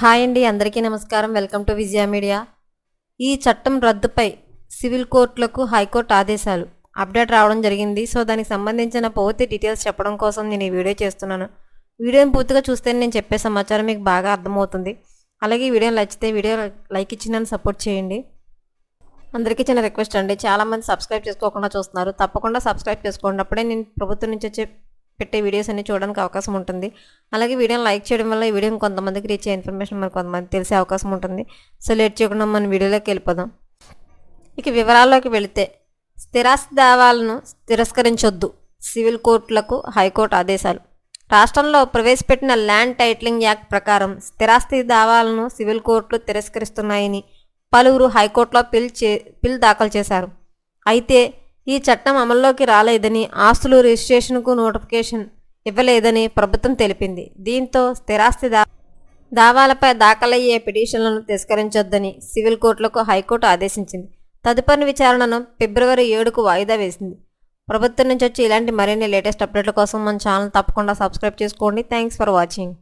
Hi అండి అందరికీ నమస్కారం. Welcome to Vijaya media. ఈ చట్టం రద్దుపై సివిల్ కోర్టులకు హైకోర్టు ఆదేశాలు. అప్డేట్ రావడం జరిగింది. సో దానికి సంబంధించిన పూర్తి డీటెయిల్స్ చెప్పడం కోసం నేను ఈ వీడియో చేస్తున్నాను. వీడియోని పూర్తిగా చూస్తే నేను చెప్పే సమాచారం మీకు బాగా అర్థమవుతుంది. అలాగే ఈ వీడియో నచ్చితే వీడియో లైక్ ఇచ్చి నన్ను సపోర్ట్ చేయండి. అందరికీ చిన్న రిక్వెస్ట్ అండి. చాలామంది సబ్స్క్రైబ్ చేసుకోకుండా చూస్తున్నారు. తప్పకుండా సబ్స్క్రైబ్ చేసుకోండి అప్పుడే నేను ప్రభుత్వం నుంచి వచ్చే పెట్టే వీడియోస్ అన్ని చూడడానికి అవకాశం ఉంటుంది. అలాగే వీడియోని లైక్ చేయడం వల్ల ఈ వీడియో కొంతమందికి రీచ్ అయ్యే ఇన్ఫర్మేషన్ మరి కొంతమంది తెలిసే అవకాశం ఉంటుంది. సో లేట్ చేయకుండా మన వీడియోలోకి వెళ్ళిపోదాం. ఇక వివరాల్లోకి వెళితే స్థిరాస్తి దావాలను తిరస్కరించొద్దు సివిల్ కోర్టులకు హైకోర్టు ఆదేశాలు. రాష్ట్రంలో ప్రవేశపెట్టిన ల్యాండ్ టైటిలింగ్ యాక్ట్ ప్రకారం స్థిరాస్తి దావాలను సివిల్ కోర్టులు తిరస్కరిస్తున్నాయని పలువురు హైకోర్టులో పిల్ చే పిల్ దాఖలు చేశారు. అయితే ఈ చట్టం అమల్లోకి రాలేదని ఆస్తులు రిజిస్ట్రేషన్కు నోటిఫికేషన్ ఇవ్వలేదని ప్రభుత్వం తెలిపింది. దీంతో స్థిరాస్తి దా దావాలపై దాఖలయ్యే పిటిషన్లను తిరస్కరించొద్దని సివిల్ కోర్టులకు హైకోర్టు ఆదేశించింది. తదుపరి విచారణను ఫిబ్రవరి ఏడుకు వాయిదా వేసింది. ప్రభుత్వం నుంచి వచ్చి ఇలాంటి మరిన్ని లేటెస్ట్ అప్డేట్ల కోసం మన ఛానల్ తప్పకుండా సబ్స్క్రైబ్ చేసుకోండి. Thanks for watching.